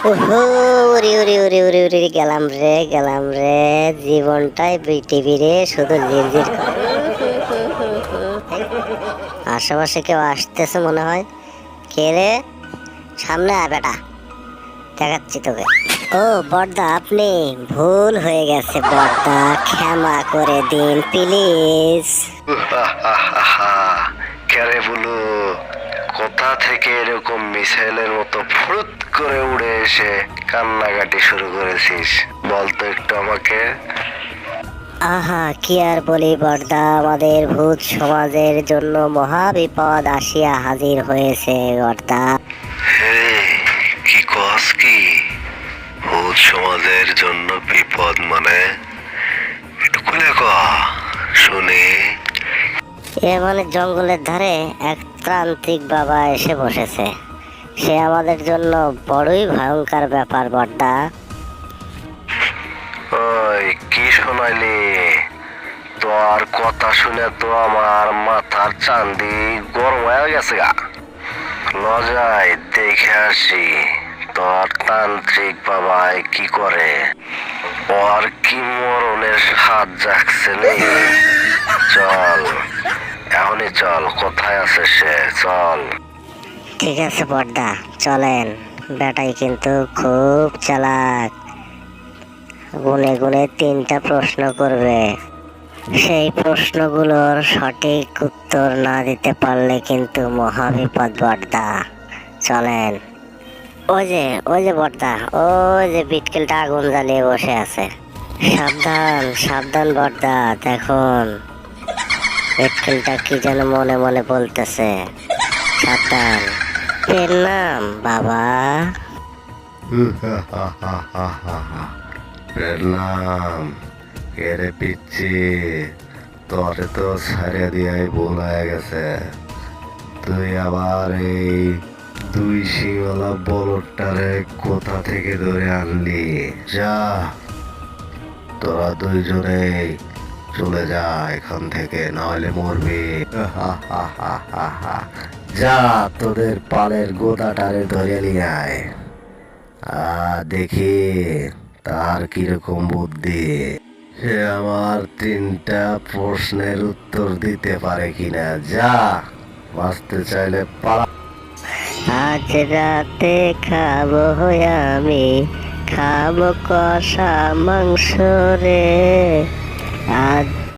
উরি উরি উরি উরি উরি গেলাম রে গেলাম রে জীবনটাই পৃথিবী রে শুধু লিরজির আশেপাশে কেউ আসতেছে মনে হয় কে রে সামনে আয় বেটা দেখাচ্ছি তোকে ও বর্দা আপনি ভুল হয়ে গেছে বর্দা ক্ষমা করে দিন প্লিজ ক্যারে বলু কোথা থেকে এরকম মিসাইলের মতো ফুরুত করে উড়ে এসে কান্নাকাটি শুরু করেছিস। বলতো একটু আমাকে। আহা কি আর বলি বর্দা আমাদের ভূত সমাজের জন্য মহা বিপদ আসিয়া হাজির হয়েছে বর্দা। কি কস কি? ভূত সমাজের জন্য বিপদ মানে? শুনি। এ মানে জঙ্গলের ধারে এক তান্ত্রিক বাবা এসে বসেছে। সে আমাদের জন্য বড়ই ভয়ঙ্কর ব্যাপার, বর্দা। ওই, কি শোনাইলি? তোর কথা শুনে তো আমার মাথার চান্দি গরম হয়ে গেছে গা। লজায় দেখে আসি তোর তান্ত্রিক বাবাই কি করে। ওর কি মরণের স্বাদ জাগছে নেই চল। এখনই চল, কোথায় আছে সে? চল। ঠিক আছে বর্দা চলেন। বেটাই কিন্তু খুব চালাক। গুনে গুনে তিনটা প্রশ্ন করবে। সেই প্রশ্নগুলোর সঠিক উত্তর না দিতে পারলে কিন্তু মহাবিপদ বর্দা চলেন। ওই যে ওই যে বর্দা ওই যে বিটকেলটা আগুন জ্বালিয়ে বসে আছে। সাবধান সাবধান বর্দা দেখুন। বিটকেলটা কি যেন মনে মনে বলতেছে। এর নাম, বাবা। প্রণাম কেরে পিচ্ছি, তোরে তো ছাড়ে দিয়াই ভুল হয়ে গেছে। তুই আবার এই দুই শিওলা বলটারে কোথা থেকে ধরে আনলি? যা, তোরা দুইজনেই চলে যা এখান থেকে, নাহলে মরবি। যা তোদের পালের গোদাটারে ধরে নিয়ে আয়। দেখি তার কীরকম বুদ্ধি। সে আমার তিনটা প্রশ্নের উত্তর দিতে পারে কিনা। যা, বাঁচতে চাইলে পালা। আজ রাতে খাব আমি, খাব কষা মাংস রে। আজ